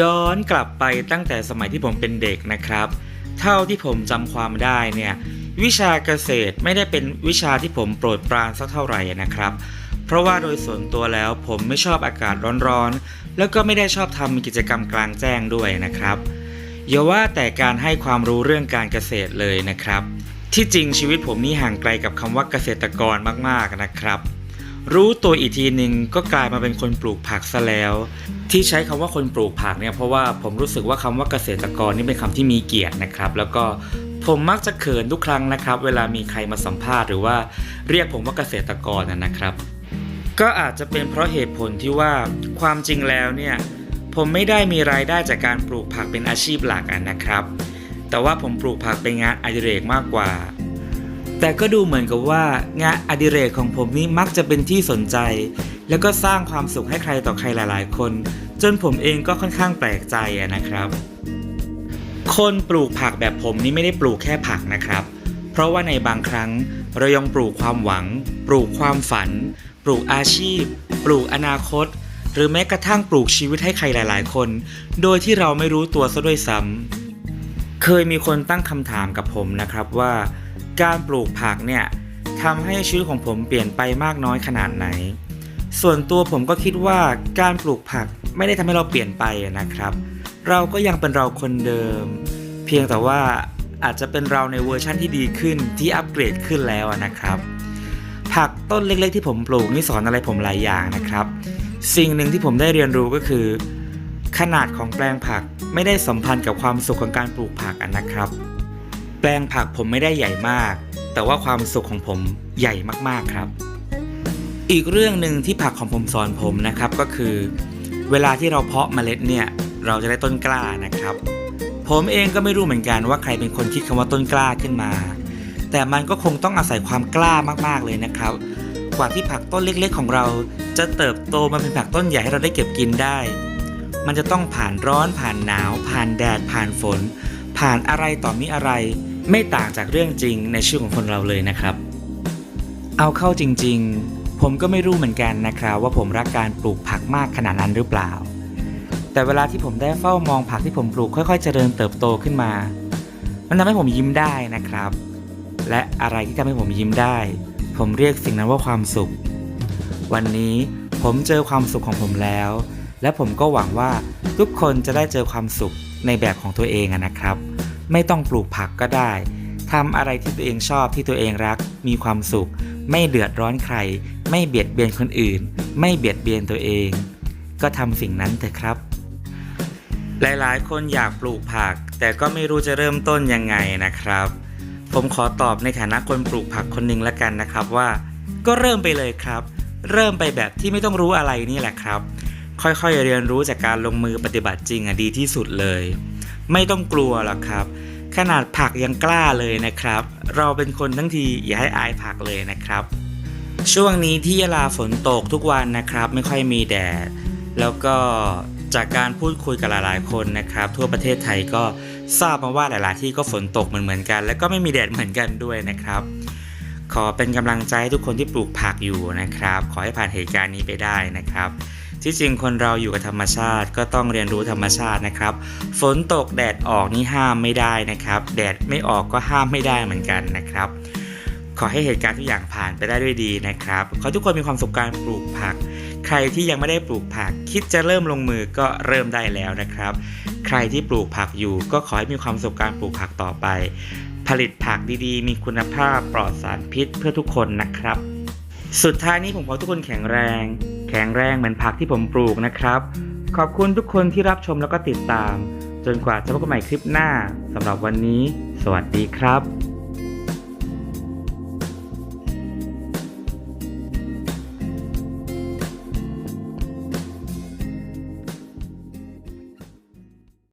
ย้อนกลับไปตั้งแต่สมัยที่ผมเป็นเด็กนะครับ เท่าที่ผมจำความได้เนี่ยวิชาเกษตรไม่ได้เป็นวิชาที่ผมโปรดปรานสักเท่าไหร่นะครับ เพราะว่าโดยส่วนตัวแล้วผมไม่ชอบอากาศร้อนๆ แล้วก็ไม่ได้ชอบทำกิจกรรมกลางแจ้งด้วยนะครับอย่าว่าแต่การให้ความรู้เรื่องการเกษตรเลยนะครับ ที่จริงชีวิตผมนี่ห่างไกลกับคำว่าเกษตรกรมากๆนะครับ รู้ตัวอีกทีหนึ่งก็กลายมาเป็นคนปลูกผักซะแล้ว ที่ใช้คำว่าคนปลูกผักเนี่ยเพราะว่าผมรู้สึกว่าคำว่าเกษตรกรนี่เป็นคำที่มีเกียรตินะครับ แล้วก็ผมมักจะเขินทุกครั้งนะครับ เวลามีใครมาสัมภาษณ์หรือว่าเรียกผมว่าเกษตรกรนะครับ ก็อาจจะเป็นเพราะเหตุผลที่ว่าความจริงแล้วเนี่ยผมไม่ได้มีรายได้จากการปลูกผักเป็นอาชีพหลักนะครับ แต่ว่าผมปลูกผักเป็นงานอดิเรกมากกว่า แต่ก็ดูเหมือนกับว่างานอดิเรกของผมนี่มักจะเป็นที่สนใจ แล้วก็สร้างความสุขให้ใครต่อใครหลาย ๆ คน จนผมเองก็ค่อนข้างแปลกใจนะครับ คนปลูกผักแบบผมนี่ไม่ได้ปลูกแค่ผักนะครับ เพราะว่าในบางครั้งเรายังปลูกความหวัง ปลูกความฝัน ปลูกอาชีพ ปลูกอนาคต หรือแม้กระทั่งปลูกชีวิตให้ใครหลาย ๆ คน โดยที่เราไม่รู้ตัวซะด้วยซ้ำเคยมีคนตั้งคำถามกับผมนะครับว่า การปลูกผักเนี่ยทำให้ชีวิตของผมเปลี่ยนไปมากน้อยขนาดไหน ส่วนตัวผมก็คิดว่าการปลูกผักไม่ได้ทำให้เราเปลี่ยนไปนะครับ เราก็ยังเป็นเราคนเดิม เพียงแต่ว่าอาจจะเป็นเราในเวอร์ชั่นที่ดีขึ้นที่อัปเกรดขึ้นแล้วนะครับ ผักต้นเล็กๆที่ผมปลูกนี่สอนอะไรผมหลายอย่างนะครับ สิ่งหนึ่งที่ผมได้เรียนรู้ก็คือ ขนาดของแปลงผักไม่ได้สัมพันธ์กับความสุขของการปลูกผักนะครับ แปลงผักผมไม่ได้ใหญ่มาก แต่ว่าความสุขของผมใหญ่มากๆครับ อีกเรื่องหนึ่งที่ผักของผมสอนผมนะครับก็คือ เวลาที่เราเพาะเมล็ดเนี่ยเราจะได้ต้นกล้านะครับ ผมเองก็ไม่รู้เหมือนกันว่าใครเป็นคนคิดคำว่าต้นกล้าขึ้นมา แต่มันก็คงต้องอาศัยความกล้ามากๆเลยนะครับ กว่าที่ผักต้นเล็ก ๆ ของเรา จะเติบโตมาเป็นผักต้นใหญ่ให้เราได้เก็บกินได้ มันจะต้องผ่านร้อนผ่านหนาว ผ่านแดดผ่านฝน ผ่านอะไรต่อมีอะไร ไม่ต่างจากเรื่องจริงในชีวิตของคนเราเลยนะครับ เอาเข้าจริง ๆ ผมก็ไม่รู้เหมือนกันนะครับว่าผมรักการปลูกผักมากขนาดนั้นหรือเปล่า แต่เวลาที่ผมได้เฝ้ามองผักที่ผมปลูกค่อยๆ เจริญเติบโตขึ้นมา มันทำให้ผมยิ้มได้นะครับ และอะไรที่ทำให้ผมยิ้มได้ ผมเรียกสิ่งนั้นว่าความสุข วันนี้ผมเจอความสุขของผมแล้ว และผมก็หวังว่าทุกคนจะได้เจอความสุข ในแบบของตัวเองนะครับ ไม่ต้องปลูกผักก็ได้ทำอะไรที่ตัวเองชอบที่ตัวเองรัก มีความสุข ไม่เดือดร้อนใคร ไม่เบียดเบียนคนอื่น ไม่เบียดเบียนตัวเอง ก็ทำสิ่งนั้นเถอะครับ หลายๆ คนอยากปลูกผัก แต่ก็ไม่รู้จะเริ่มต้นยังไงนะครับ ผมขอตอบในฐานะคนปลูกผักคนหนึ่งละกันนะครับว่า ก็เริ่มไปเลยครับ เริ่มไปแบบที่ไม่ต้องรู้อะไรนี่แหละครับ ค่อยๆเรียนรู้จากการลงมือปฏิบัติจริงอะดีที่สุดเลย ไม่ต้องกลัวหรอกครับ ขนาดผักยังกล้าเลยนะครับ เราเป็นคนทั้งทีอย่าให้อายผักเลยนะครับ ช่วงนี้ที่ยะลาฝนตกทุกวันนะครับ ไม่ค่อยมีแดด แล้วก็จากการพูดคุยกับหลายๆคนนะครับ ทั่วประเทศไทยก็ทราบมาว่าหลาย ๆ ที่ก็ฝนตกเหมือนๆกัน แล้วก็ไม่มีแดดเหมือนกันด้วยนะครับ ขอเป็นกำลังใจให้ทุกคนที่ปลูกผักอยู่นะครับ ขอให้ผ่านเหตุการณ์นี้ไปได้นะครับ ที่จริงคนเราอยู่กับธรรมชาติ ก็ต้องเรียนรู้ธรรมชาตินะครับ ฝนตกแดดออกนี่ห้ามไม่ได้นะครับ แดดไม่ออกก็ห้ามไม่ได้เหมือนกันนะครับ ขอให้เหตุการณ์ทุกอย่างผ่านไปได้ด้วยดีนะครับ ขอทุกคนมีความสุขการปลูกผัก ใครที่ยังไม่ได้ปลูกผัก คิดจะเริ่มลงมือก็เริ่มได้แล้วนะครับ ใครที่ปลูกผักอยู่ ก็ขอให้มีความสุขการปลูกผักต่อไป ผลิตผักดีๆ มีคุณภาพปลอดสารพิษเพื่อทุกคนนะครับ สุดท้ายนี้ผมขอทุกคนแข็งแรง ข็งแรงเหมือนผักที่ผมปลูกนะครับ ขอบคุณทุกคนที่รับชมแล้วก็ติดตาม จนกว่าจะพบกันใหม่คลิปหน้าสำหรับวันนี้ สวัสดีครับ